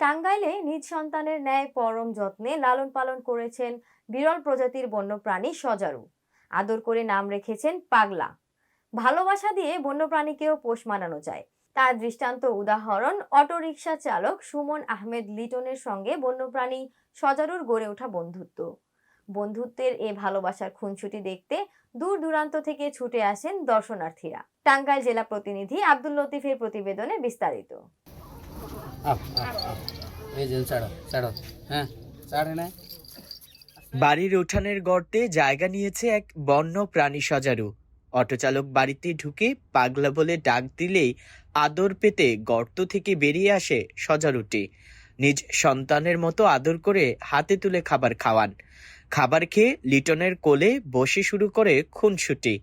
টাঙ্গাইলে নিজ সন্তানের ন্যায় পরম যত্নে লালন পালন করেছেন বিরল প্রজাতির বন্যপ্রাণী সজারু। আদর করে নাম রেখেছেন পাগলা। ভালোবাসা দিয়ে বন্যপ্রাণীকেও পোষ মানানো যায়। তার দৃষ্টান্ত উদাহরণ অটোরিকশা চালক সুমন আহমেদ লিটনের সঙ্গে বন্যপ্রাণী সজারুর গড়ে ওঠা বন্ধুত্ব। বন্ধুত্বের এ ভালোবাসার খুনছুটি দেখতে দূর দূরান্ত থেকে ছুটে আসেন দর্শনার্থীরা। টাঙ্গাইল জেলা প্রতিনিধি আব্দুল লতিফের প্রতিবেদনে বিস্তারিত। হ্যাঁ বাড়ির উঠানের গর্তে জায়গা নিয়েছে এক বন্য প্রাণী সজারু। অটোচালক বাড়িতে ঢুকে পাগলা বলে ডাক দিলেই আদর পেতে গর্ত থেকে বেরিয়ে আসে সজারুটি। নিজ সন্তানের মতো আদর করে হাতে তুলে খাবার খাওয়ান। খাবার খেয়ে লিটনের কোলে বসে শুরু করে খুনসুটি।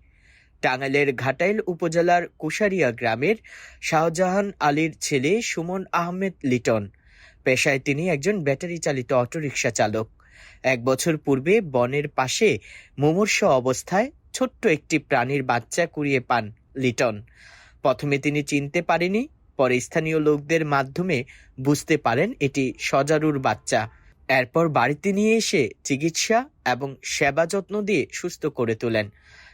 টাঙ্গাইলের ঘাটাইল উপজেলার কুশারিয়া গ্রামের শাহজাহান আলীর ছেলে সুমন আহমেদ লিটন। পেশায় তিনি একজন ব্যাটারি চালিত অটোরিকশা চালক। এক বছর পূর্বে বনের পাশে মুমূর্ষ অবস্থায় ছোট্ট একটি প্রাণীর বাচ্চা কুড়িয়ে পান লিটন। প্রথমে তিনি চিনতে পারেনি, পরে স্থানীয় লোকদের মাধ্যমে বুঝতে পারেন এটি সজারুর বাচ্চা। এরপর বাড়িতে নিয়ে এসে চিকিৎসা এবং সেবা যত্ন দিয়ে সুস্থ করে তোলেন।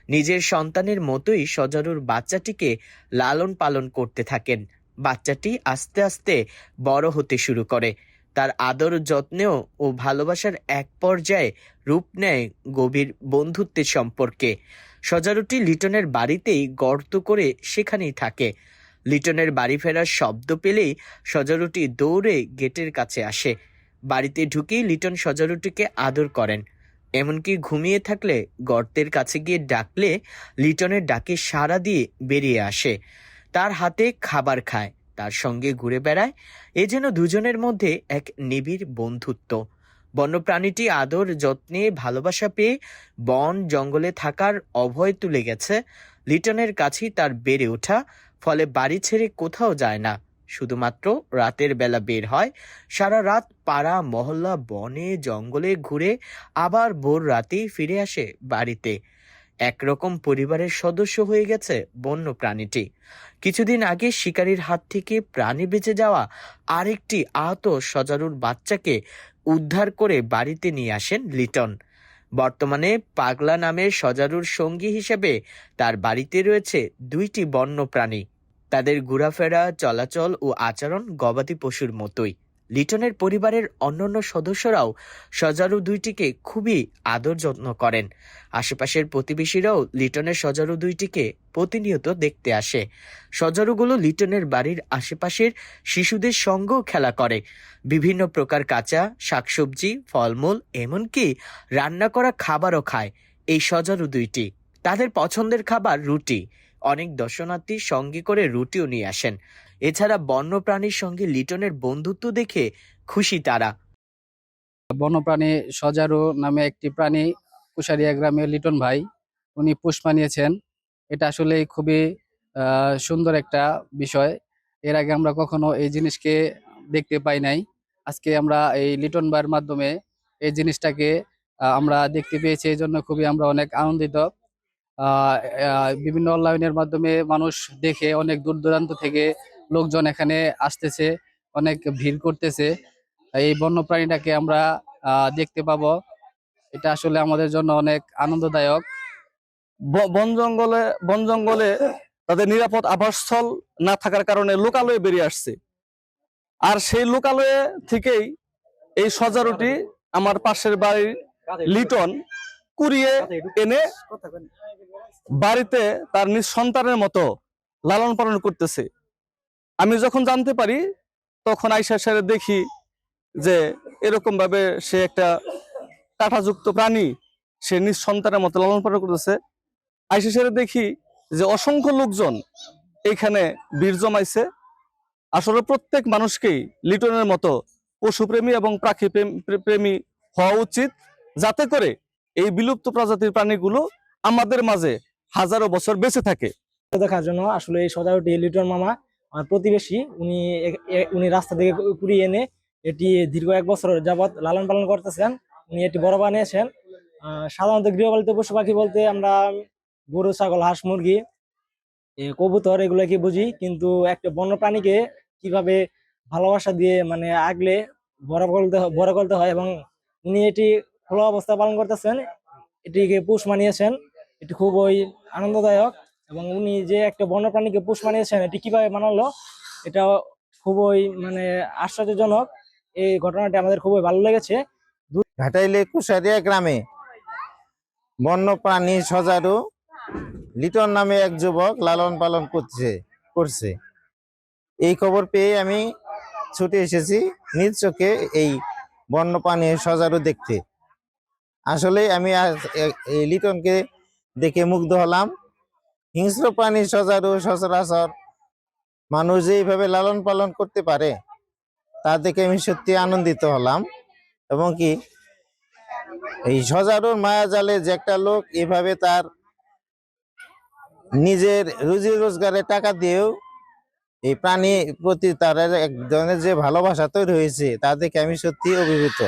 নিজের সন্তানের মতোই সজারুর বাচ্চাটিকে লালন পালন করতে থাকেন। বাচ্চাটি আস্তে আস্তে বড় হতে শুরু করে। তার আদর যত্নেও ও ভালোবাসার এক পর্যায়ে রূপ নেয় গভীর বন্ধুত্বের সম্পর্কে। সজারুটি লিটনের বাড়িতেই গর্ত করে সেখানেই থাকে। লিটনের বাড়ি ফেরার শব্দ পেলেই সজারুটি দৌড়ে গেটের কাছে আসে। বাড়িতে ঢুকেই লিটন সজারুটিকে আদর করেন। এমনকি ঘুমিয়ে থাকলে গর্তের কাছে গিয়ে ডাকলে লিটনের ডাকে সাড়া দিয়ে বেরিয়ে আসে। তার হাতে খাবার খায়, তার সঙ্গে ঘুরে বেড়ায়। এ যেন দুজনের মধ্যে এক নিবিড় বন্ধুত্ব। বন্যপ্রাণীটি আদর যত্নে ভালোবাসা পেয়ে বন জঙ্গলে থাকার অভয় তুলে গেছে। লিটনের কাছেই তার বেড়ে ওঠা, ফলে বাড়ি ছেড়ে কোথাও যায় না। শুধুমাত্র রাতের বেলা বের হয়। সারা রাত পাড়া, মহল্লা, বনে, জঙ্গলে ঘুরে আবার ভোর রাতেই ফিরে আসে বাড়িতে। একরকম পরিবারের সদস্য হয়ে গেছে বন্য প্রাণীটি কিছুদিন আগে শিকারীর হাত থেকে প্রাণী বেঁচে যাওয়া আরেকটি আহত সজারুর বাচ্চাকে উদ্ধার করে বাড়িতে নিয়ে আসেন লিটন। বর্তমানে পাগলা নামের সজারুর সঙ্গী হিসেবে তার বাড়িতে রয়েছে দুইটি বন্য প্রাণী তাদের ঘোরাফেরা, চলাচল ও আচরণ গবাদি পশুর মতোই। লিটনের পরিবারের অন্যান্য সদস্যরাও সজারু দুইটিকে খুবই আদর যত্ন করেন। আশেপাশের প্রতিবেশীরাও লিটনের সজারু দুইটিকে প্রতিনিয়ত দেখতে আসে। সজারুগুলো লিটনের বাড়ির আশেপাশের শিশুদের সঙ্গেও খেলা করে। বিভিন্ন প্রকার কাঁচা, শাকসবজি, ফলমূল, এমনকি রান্না করা খাবারও খায় এই সজারু দুইটি। তাদের পছন্দের খাবার রুটি। অনেক দর্শনার্থী সঙ্গে করে রুটিও নিয়ে আসেন। এছাড়া বন্যপ্রাণীর সঙ্গে লিটনের বন্ধুত্ব দেখে খুশি তারা। বন্যপ্রাণী সজারু নামে একটি প্রাণী কুশারিয়া গ্রামের লিটন ভাই, উনি পোষ মানিয়েছেন এটা আসলে খুবই সুন্দর একটা বিষয়। এর আগে আমরা কখনো এই জিনিসকে দেখতে পাই নাই। আজকে আমরা এই লিটন ভাইয়ের মাধ্যমে এই জিনিসটাকে আমরা দেখতে পেয়েছি। এই জন্য খুবই আমরা অনেক আনন্দিত। বিভিন্ন অনলাইনের মাধ্যমে মানুষ দেখে, অনেক দূর দূরান্ত থেকে লোকজন এখানে আসতেছে, অনেক ভিড় করতেছে। এই বন্যপ্রাণীটাকে আমরা দেখতে পাবো। এটা আসলে আমাদের জন্য অনেক আনন্দদায়ক। বন জঙ্গলে বন জঙ্গলে তাদের নিরাপদ আবাসস্থল না থাকার কারণে লোকালয়ে বেরিয়ে আসছে। আর সেই লোকালয়ে থেকেই এই সজারুটি আমার পাশের বাড়ির লিটন কুড়িয়ে এনে বাড়িতে তার নিজ সন্তানের মতো লালন পালন করতেছে। আমি যখন জানতে পারি, তখন আইসা সেরে দেখি যে এরকম ভাবে সে একটা কাঁটাযুক্ত প্রাণী সে নিজ সন্তানের মতো লালন পালন করতেছে। আইসা সেরে দেখি যে অসংখ্য লোকজন এখানে বীর জমাইছে। আসলে প্রত্যেক মানুষকেই লিটনের মতো পশুপ্রেমী এবং পাখি প্রেমী হওয়া উচিত, যাতে করে এই বিলুপ্ত প্রজাতির প্রাণীগুলো আমাদের মাঝে হাজারো বছর বেঁচে থাকে। দেখার জন্য আসলে এই সজারুটি লিটন মামা আমার প্রতিবেশী, উনি উনি রাস্তা থেকে কুড়িয়ে এনে এটি দীর্ঘ এক বছর যাবৎ লালন পালন করতেছেন। উনি এটি বড় বানিয়েছেন সাধারণত গৃহপালিত পশু পাখি বলতে আমরা গরু, ছাগল, হাঁস, মুরগি কবুতর এগুলোকে বুঝি। কিন্তু একটা বন্য প্রাণীকে কীভাবে ভালোবাসা দিয়ে মানে আগলে বড় করতে বড় করতে হয় এবং উনি এটি খোলা অবস্থা পালন করতেছেন, এটিকে পুষ মানিয়েছেন। এটি খুবই আনন্দদায়ক এবং উনি যে একটা বন্যপ্রাণীকে পুষ মানিয়েছেন এটি কীভাবে মানালো এটা খুবই মানে আশ্চর্যজনক। এই ঘটনাটি আমাদের খুবই ভালো লেগেছে। ঘাটাইলে কুশারিয়া গ্রামে বন্যপ্রাণী সজারু লিটন নামে এক যুবক লালন পালন করছে করছে। এই খবর পেয়ে আমি ছুটে এসেছি নিজ চোখে এই বন্যপ্রাণী সজারু দেখতে। আসলে আমি লিটনকে দেখে মুগ্ধ হলাম। হিংস্র প্রাণী সজারু, সচরাচর মানুষ যে এইভাবে লালন পালন করতে পারে, তা দেখে আমি সত্যি আনন্দিত হলাম। এবং কি, এই সজারুর মায়া জালে যে একটা লোক এভাবে তার নিজের রুজি রোজগারে টাকা দিয়েও এই প্রাণী প্রতি তার এক ধরনের যে ভালোবাসা তৈরি হয়েছে, তা দেখে আমি সত্যি অভিভূত।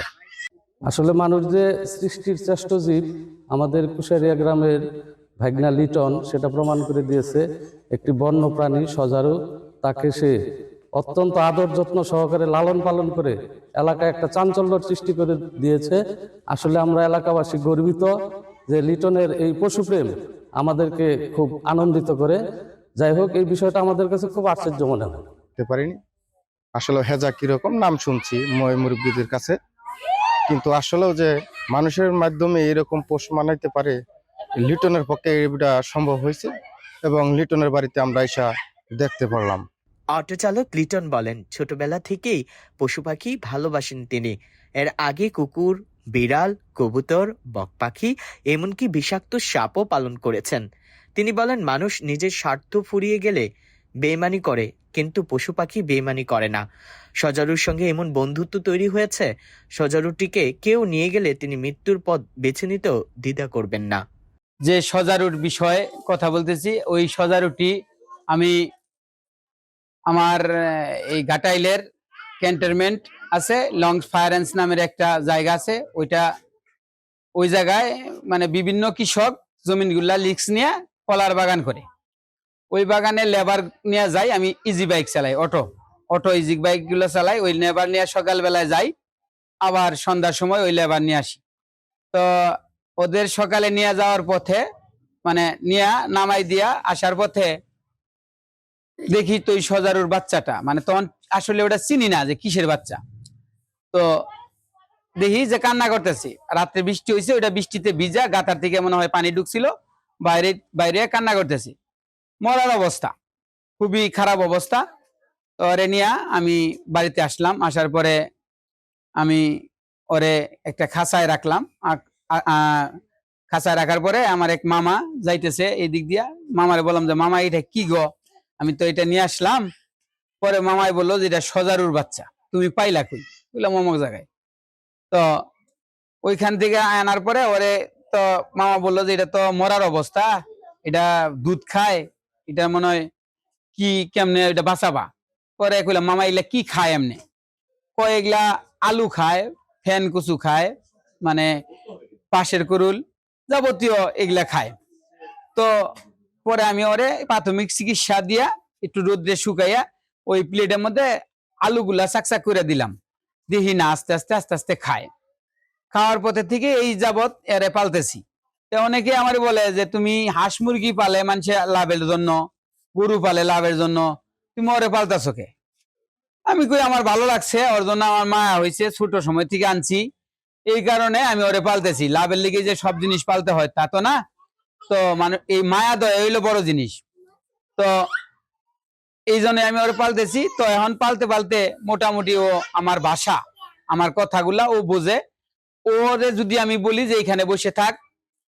আসলে মানুষ যে সৃষ্টির শ্রেষ্ঠ জীব, আমাদের কুশারিয়া গ্রামের ভাগনা লিটন সেটা প্রমাণ করে দিয়েছে, একটি বন্য প্রাণী সজারু, তাকে সে অত্যন্ত আদর যত্ন সহকারে লালন পালন করে এলাকায় একটা চাঞ্চল্যর সৃষ্টি করে দিয়েছে। আসলে আমরা এলাকাবাসী গর্বিত যে লিটনের এই পশুপ্রেম আমাদেরকে খুব আনন্দিত করে। যাই হোক, এই বিষয়টা আমাদের কাছে খুব আশ্চর্য মনে হয়। আসলে হেজা কীরকম? নাম শুনছি, ময় মুরব্বীদের কাছে। কিন্তু আসলেও যে মানুষের মাধ্যমে এরকম পোষ মানাইতে পারে, লিটনের পক্ষে এটা সম্ভব হয়েছে এবং লিটনের বাড়িতে আমরা এসা দেখতে পারলাম। অটো চালক লিটন বলেন, ছোটবেলা থেকেই পশু পাখি ভালোবাসেন তিনি। এর আগে কুকুর, বিড়াল, কবুতর, বক পাখি, এমনকি বিষাক্ত সাপও পালন করেছেন। তিনি বলেন, মানুষ নিজের স্বার্থ ফুরিয়ে গেলে বেমানি করে, কিন্তু পশু পাখি বেমানি করে না। সজারুর সঙ্গে এমন বন্ধুত্ব তৈরি হয়েছে, সজারুটিকে কেউ নিয়ে গেলে তিনি মৃত্যুর পথ বেছে নিতেও দ্বিধা করবেন না। যে সজারুর বিষয়ে কথা বলতেছি, ওই সজারুটি আমি আমার এই ঘাটাইলের ক্যান্টনমেন্ট আছে লং ফায়ারেন্স নামের একটা জায়গা আছে, ওইটা ওই জায়গায় মানে বিভিন্ন কৃষক জমিনগুলা লিক্স নিয়ে কলার বাগান করে। ওই বাগানে লেবার নিয়ে যাই, আমি ইজি বাইক চালাই অটো অটো ইজি বাইকগুলো চালাই, ওই লেবার নিয়ে সকালবেলায় যাই, আবার সন্ধ্যার সময় ওই লেবার নিয়ে আসি। তো ওদের সকালে নিয়ে যাওয়ার পথে মানে নিয়ে নামাই দিয়া আসার পথে দেখি তো ওই সজারুর বাচ্চাটা মানে তখন আসলে ওটা চিনি না যে কিসের বাচ্চা। তো দেখি যে কান্না করতেছি, রাত্রে বৃষ্টি হয়েছে ওইটা বৃষ্টিতে ভিজা গাতার থেকে মনে হয় পানি ঢুকছিল, বাইরে বাইরে কান্না করতেছি। মরার অবস্থা। খুবই খারাপ অবস্থা। ওরে নিয়ে আমি বাড়িতে আসলাম। আসার পরে আমি ওরে একটা খাঁচায় রাখলাম। খাঁচায় রাখার পরে আমার এক মামা যাইতেছে এই দিক দিয়া। মামারে বললাম যে, মামা, এটা কি গো? আমি তো এটা নিয়ে আসলাম। পরে মামাই বলল যে, এটা সজারুর বাচ্চা। তুমি পাইলা কই? বললাম, অমুক জায়গায়। তো ওইখান থেকে আনার পরে ওরে তো মামা বলল যে, এটা তো মরার অবস্থা। এটা দুধ খায়। এটা মনে হয় কি কেমনে এটা বাঁচাবা? পরে কইলাম মামা, এগুলা কি খায় এমনি? কয়, এগুলা আলু খায়, ফ্যান কুচু খায় মানে পাশের করুল যাবতীয় এগুলা খায়। তো পরে আমি ওরে প্রাথমিক চিকিৎসা দিয়া একটু রোদ্রে শুকাইয়া ওই প্লেটের মধ্যে আলুগুলা চাকচাক করে দিলাম। দেখি না, আস্তে আস্তে আস্তে আস্তে খায়। খাওয়ার পথে থেকে এই যাবত এরে পালতেছি। অনেকে আমার বলে যে, তুমি হাঁস মুরগি পালে মানুষে লাভের জন্য, গরু পালে লাভের জন্য, তুমি ওরে পালতাছো কে? আমি কই, আমার ভালো লাগছে, ওর জন্য আমার মায়া হয়েছে ছোট সময় থেকে আনছি, এই কারণে আমি ওরে পালতেছি। লাভের লিগে যে সব জিনিস পালতে হয়, তা তো না? তো মানে এই মায়া দয়া হইল বড় জিনিস। তো এই জন্য আমি ওরে পালতেছি। তো এখন পালতে পালতে মোটামুটি ও আমার ভাষা, আমার কথাগুলা ও বোঝে। ওরে যদি আমি বলি যে এখানে বসে থাক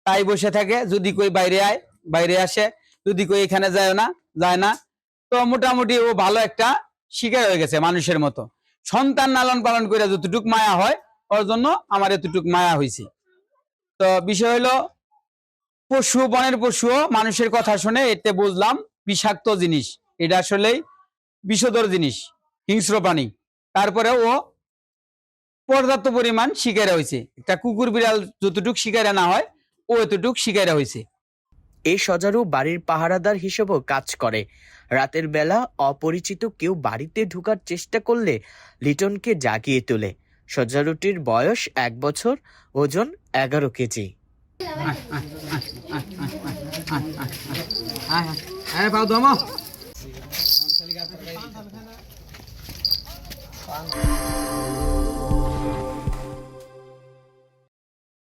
তাই বসে থাকে, যদি কই বাইরে আয়, বাইরে আসে, যদি কই এখানে যায় না যায় না। তো মোটামুটি ও ভালো একটা শিকার হয়ে গেছে মানুষের মতো। সন্তান লালন পালন করে যতটুক মায়া হয়, ওর জন্য আমার এতটুক মায়া হয়েছে তো বিষয় হলো পশু, বনের পশুও মানুষের কথা শুনে এতে বুঝলাম বিষাক্ত জিনিস। এটা আসলেই বিষধর জিনিস, হিংস্র প্রাণী। তারপরে ও পর্যাপ্ত পরিমাণ শিকারে হয়েছে একটা কুকুর বিড়াল যতটুক শিকারে না হয় ও এতটুক শিকারে হয়েছে এই সজারু বাড়ির পাহারাদার হিসেবেও কাজ করে রাতের বেলা অপরিচিত কেউ বাড়িতে ঢুকার চেষ্টা করলে লিটনকে জাগিয়ে তোলে সজারুটির বয়স এক বছর ওজন এগারো কেজি হ্যাঁ